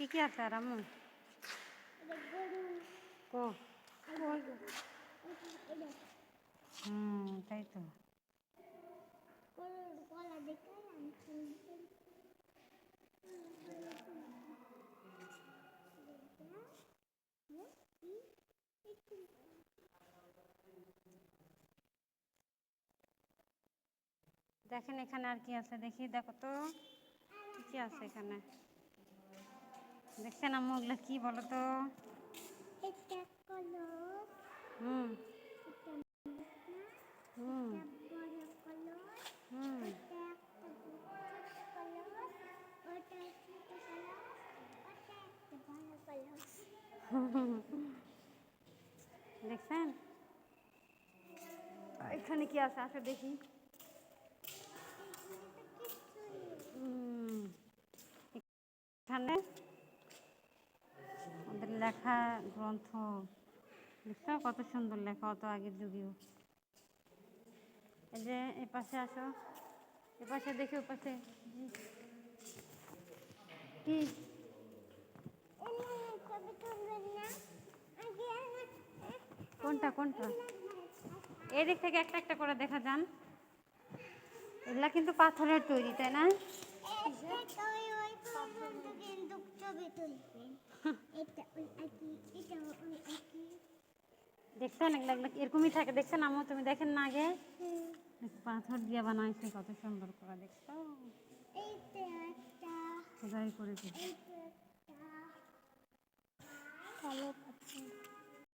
কি কি আম্মু এটা কো। তাই তো। আমি দেখেন এখানে আর কি আছে, দেখি, দেখো তো। কি আছে এখানে? দেখছেন আম্মু ওগুলো কি বলো তো হুম। হুম। দেখছেন? এখানে কি আছে? আসো দেখি। এখানে লেখা গ্রন্থ দেখছ কত সুন্দর লেখা, অত আগের যুগেও। এই যে এ পাশে আসো। এ পাশে দেখি ও পাশে। কি? কোনটা কোনটা? এই দিক থেকে একটা একটা করে দেখা যান। এগুলা কিন্তু পাথরের তৈরি, তাই না? দেখছেন? অনেক লাগল এরকমই থাকে। দেখছেন আমও তুমি দেখেন না আগে? পাথর দিয়ে বানাইছে কত সুন্দর করে দেখছ। খোদাই করেছে